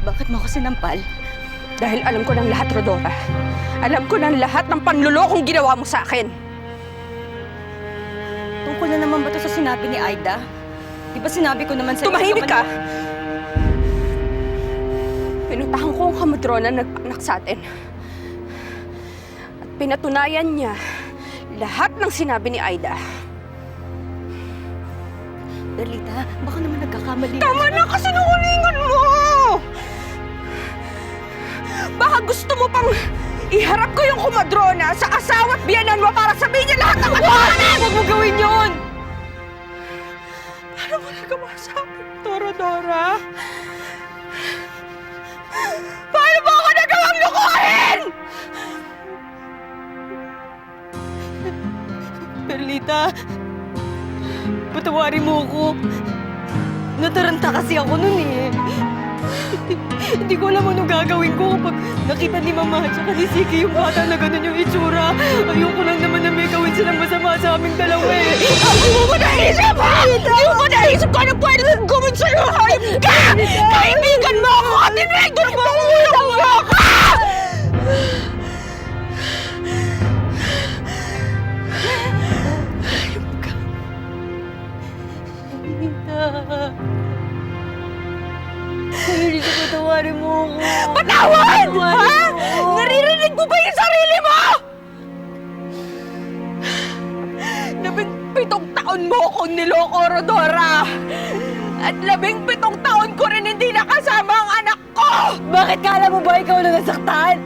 Bakit mo ako sinampal? Dahil alam ko ng lahat, Rodora. Alam ko ng lahat ng panlulokong ginawa mo sa akin. Tungkol na naman ba to sa sinabi ni Aida? Di ba sinabi ko naman sa Tumahimik ka! Pinutahan ko ang kamadrona na nagpanak sa atin. At pinatunayan niya lahat ng sinabi ni Aida. Darlita, baka naman nagkakamali. Tama na kasinungalingan mo! Baka gusto mo pang iharap ko yung kumadrona sa asawa at biyanan mo para sabihin niya lahat ng katotohanan! Huwag mo gawin yun! Paano mo nagawa sa akin, Torodora? Paano mo ako nagawang lukuhin? Darlita, patawarin mo ako. Nataranta kasi ako nun eh. Hindi ko alam anong gagawin ko kapag nakita ni Mama at saka ni Siki yung bata na ganun yung itsura. Ayoko lang naman na may gawin silang masama sa aming dalawa eh. Hindi mo naisip, ha? Hindi mo naisip kung ano pwede nang gawin sa'yo, hayop ka! Kaibigan mo ako at tinigil mo ako ulang mo ka! Darlita. Darlita, patawarin mo ako. Patawad! Ha? Mo ako. Naririnig mo ba yung sarili mo? Labing pitong taon mo akong niloko, Rodora! At labing pitong taon ko rin hindi nakasama ang anak ko! Bakit kala mo ba ikaw na nasaktan?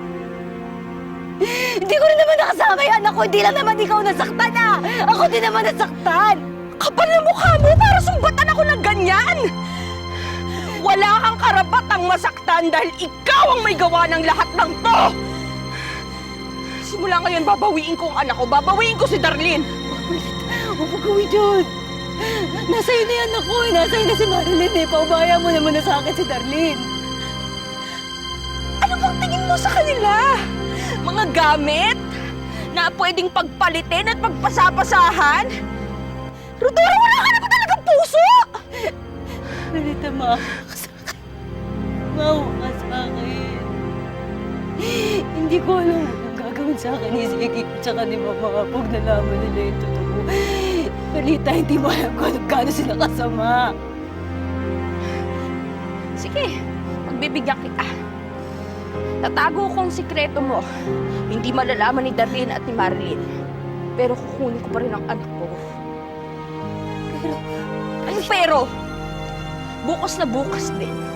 Hindi ko rin naman nakasama yung anak ko. Hindi lang naman ikaw nasaktan ah. Ako din naman nasaktan. Kapal na mukha mo para sumbatan ako ng ganyan! Wala kang karapatang masaktan dahil ikaw ang may gawa ng lahat ng to! Simula ngayon, babawiin ko ang anak ko. Babawiin ko si Darlene. Huwag mo gawin yun. Nasa'yo na yan ako eh. Nasa'yo na si Marilyn eh. Paubaya mo naman na sa akin si Darlene. Ano bang tingin mo sa kanila? Mga gamit na pwedeng pagpalitin at pagpasapasahan? Rodora, wala ka na ba talagang puso? Marita, maawa Hindi ko alam ang gagawin sa akin ni Ziggy at saka ni Mama pag nalaman nila yung totoo. Marita, hindi mo alam kung gano'n sila kasama. Sige, pagbibigyan kita. Tatago ko ang sikreto mo. Hindi malalaman ni Darlene at ni Marilyn. Pero kukunin ko pa rin ang anak ko. Pero, ano pero? Bukas na bukas din.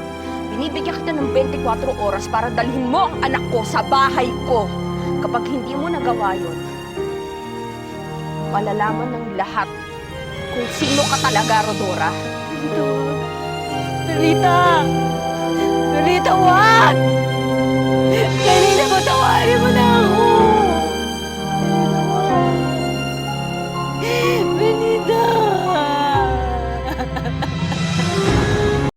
Binibigyan kita ng 24 oras para dalhin mo ang anak ko sa bahay ko. Kapag hindi mo nagawa yun, malalaman ng lahat kung sino ka talaga, Rodora. Marita! Marita, wag!